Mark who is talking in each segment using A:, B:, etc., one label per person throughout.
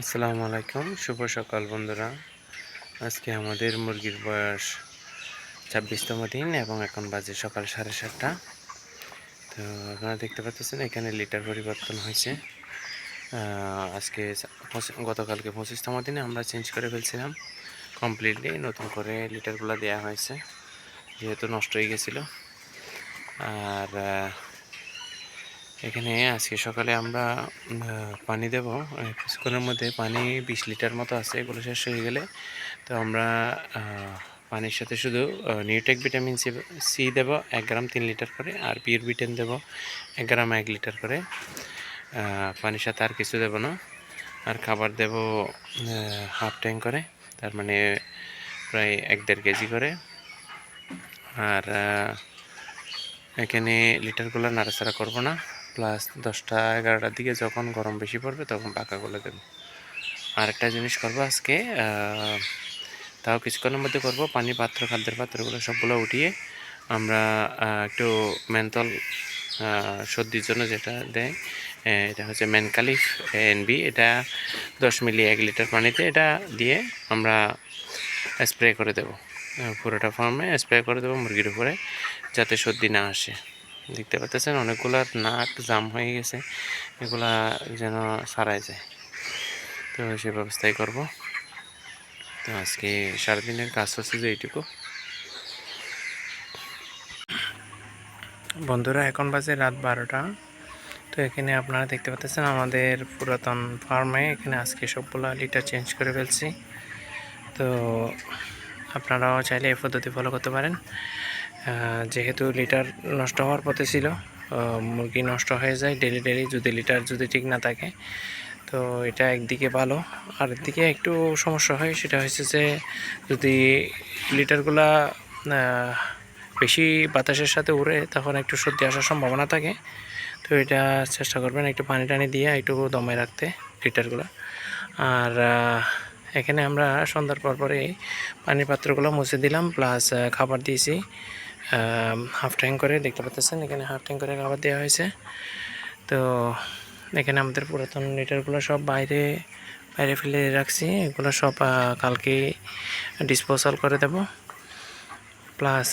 A: আসসালামু আলাইকুম। শুভ সকাল বন্ধুরা। আজকে আমাদের মুরগির বয়স ছাব্বিশতম দিন এবং এখন বাজে সকাল সাড়ে সাতটা। তো আপনারা দেখতে পাচ্ছেন, এখানে লিটার পরিবর্তন হয়েছে। আজকে গতকালকে পঁচিশতম দিনে আমরা চেঞ্জ করে ফেলছিলাম। কমপ্লিটলি নতুন করে লিটারগুলো দেওয়া হয়েছে, যেহেতু নষ্ট হয়ে গেছিল। আর এখানে আজকে সকালে আমরা পানি দেব। কিছুক্ষণের মধ্যে পানি বিশ লিটার মতো আছে, এগুলো শেষ হয়ে গেলে। তো আমরা পানির সাথে শুধু নিউটেক ভিটামিন সি সি দেবো, এক গ্রাম তিন লিটার করে, আর পিওর ভিটামিন দেবো, এক গ্রাম এক লিটার করে। পানির সাথে আর কিছু দেবো না। আর খাবার দেব হাফ ট্যাঙ্ক করে, তার মানে প্রায় এক দেড় কেজি করে। আর এখানে লিটারগুলো নাড়াচাড়া করব না। প্লাস দশটা এগারোটার দিকে যখন গরম বেশি পড়বে তখন পাকাগুলো দেব। আর একটা জিনিস করব আজকে তাও কিছুক্ষণের মধ্যে করব। পানি, পাত্র, খাদ্যের পাত্রগুলো সবগুলো উঠিয়ে আমরা একটু মেন্থল সর্দির জন্য যেটা দেয় এটা হচ্ছে ম্যানকালিফ এনবি এটা দশ মিলি এক লিটার পানিতে এটা দিয়ে আমরা স্প্রে করে দেব। পুরোটা ফার্মে স্প্রে করে দেবো মুরগির উপরে যাতে সর্দি না আসে। দেখতে পাচ্ছেন অনেকগুলার নাক জাম হয়ে গেছে, এগুলা যেন সারাই যায়। তো সে ব্যবস্থাই করব। তো আজকে সারাদিনের কাজ হচ্ছে যে এইটুকু। বন্ধুরা, এখন বাজে রাত বারোটা। তো এখানে আপনারা দেখতে পাচ্ছেন আমাদের পুরাতন ফার্মে এখানে আজকে সবগুলো লিটার চেঞ্জ করে ফেলছি। তো আপনারাও চাইলে এই পদ্ধতি ফলো করতে পারেন। যেহেতু লিটার নষ্ট হওয়ার পথে ছিল মুরগি নষ্ট হয়ে যায় ডেলি ডেলি যদি লিটার যদি ঠিক না থাকে, তো এটা একদিকে ভালো। আর একদিকে একটু সমস্যা হয়, সেটা হচ্ছে যে যদি লিটারগুলা বেশি বাতাসের সাথে উড়ে তখন একটু সর্দি আসার সম্ভাবনা থাকে, তো এটা চেষ্টা করবেন একটু পানি টানি দিয়ে একটু দমে রাখতে লিটারগুলো। আর এখানে আমরা সন্ধ্যার পর পরে পানির পাত্রগুলো মুছে দিলাম, প্লাস খাবার দিয়েছি। হাফ ট্যাঙ্ক করে, দেখতে পাচ্ছেন, এখানে হাফ ট্যাঙ্ক করে খাবার দেওয়া হয়েছে। তো এখানে আমাদের পুরাতন লিটারগুলো সব বাইরে বাইরে ফেলে রাখছি। এগুলো সব কালকে ডিসপোজাল করে দেব। প্লাস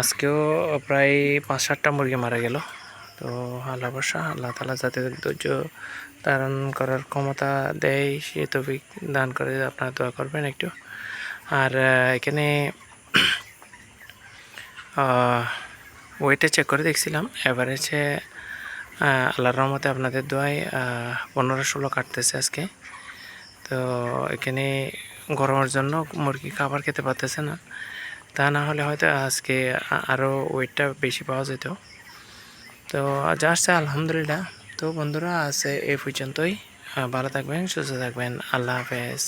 A: আজকেও প্রায় পাঁচ সাতটা মুরগি মারা গেল। তো আল্লাহ বর্ষা আল্লাহ তালা যাতে ধৈর্য ধারণ করার ক্ষমতা দেয়, সে তফিক দান করে, আপনারা দোয়া করবেন একটু। আর এখানে ওয়েটে চেক করে দেখছিলাম। অ্যাভারেজে আল্লাহর রহমতে আপনাদের দোয়ায় পনেরো ষোলো কাটতেছে আজকে। তো এখানে গরমের জন্য মুরগি খাবার খেতে পারতেছে না। তা না হলে হয়তো আজকে আরও ওয়েটটা বেশি পাওয়া যেত। তো যা আসছে, আলহামদুলিল্লাহ। তো বন্ধুরা, আজ এ পর্যন্তই। ভালো থাকবেন, সুস্থ থাকবেন। আল্লাহ হাফেজ।